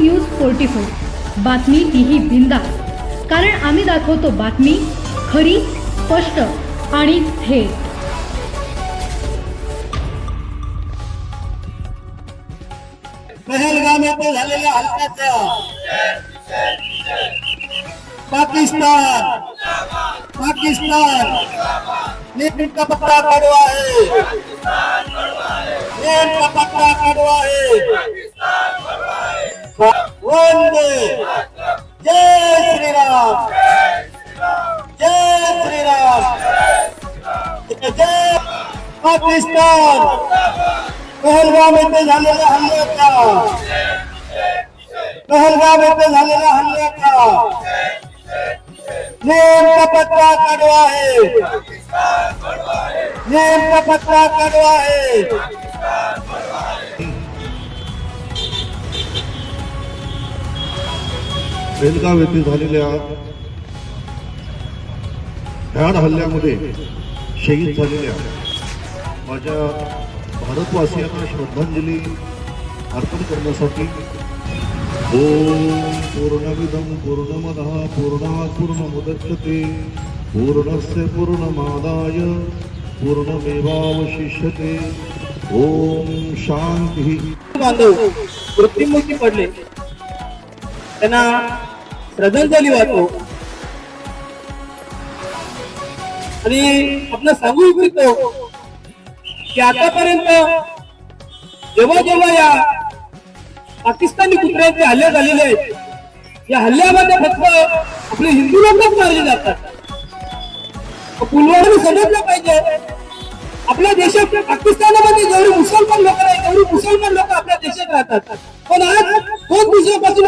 News forty four बातमी तीही बिंदास. कारण आम्ही दाखवतो बातमी खरी स्पष्ट आणि थेट. पहलगाम येथे झालेल्या हल्ल्याचा पाकिस्तान पाकिस्तान. नेमका पत्ता कडवा आहे. नेमका पत्ता कडवा आहे. वंदे। जय श्रीराम। जय श्रीराम। जय पाकिस्तान। पहलगाम येथे झालेल्या हल्ल्याचा। पहलगाम येथे झालेल्या हल्ल्याचा। नेमका पत्ता कडवा आहे। नेमका पत्ता कडवा आहे। बेलगाव येथे झालेल्या भ्याड हल्ल्यामध्ये शहीद झालेल्या माझ्या भारतवासियांना श्रद्धांजली अर्पण करण्यासाठी ओम पूर्णविधम पूर्णमद पूर्णात पूर्णमुदच्यते पूर्णस्य पूर्णमादाय पूर्णमेवावशिष्यते। ओम शांती बांधव मृत्यूमुखी पडले. त्यांना श्रद्धांजली वाहतो आणि आपण सांगू इच्छितो की आतापर्यंत जेव्हा जेव्हा या पाकिस्तानी कुत्र्यांचे हल्ले झालेले आहेत या हल्ल्यामध्ये फक्त आपले हिंदू लोकच मारले जातात. पुलवामा समजलं पाहिजे. आपल्या देशात पाकिस्तानामध्ये जेवढे मुसलमान लोक आहेत तेवढे मुसलमान लोक आपल्या देशात राहतात. पण आज दोन दिवसापासून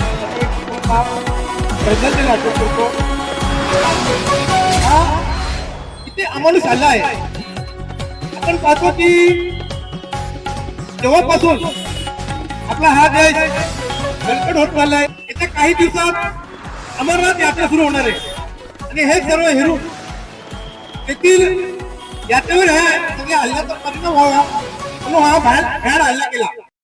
झाले श्रद्धांजली आठवण करतो. हा? किती अमानुष हल्ला आहे. आपण पाहतो की जेव्हापासून आपला हा देश बलकट होत चाललाय. येत्या काही दिवसात अमरनाथ यात्रा सुरू होणार आहे. आणि हे सर्व हिरू तेथील यात्रेवर ह्या सगळ्या हल्ल्याचा परिणाम व्हावा म्हणून हा भयान भयान हल्ला केला.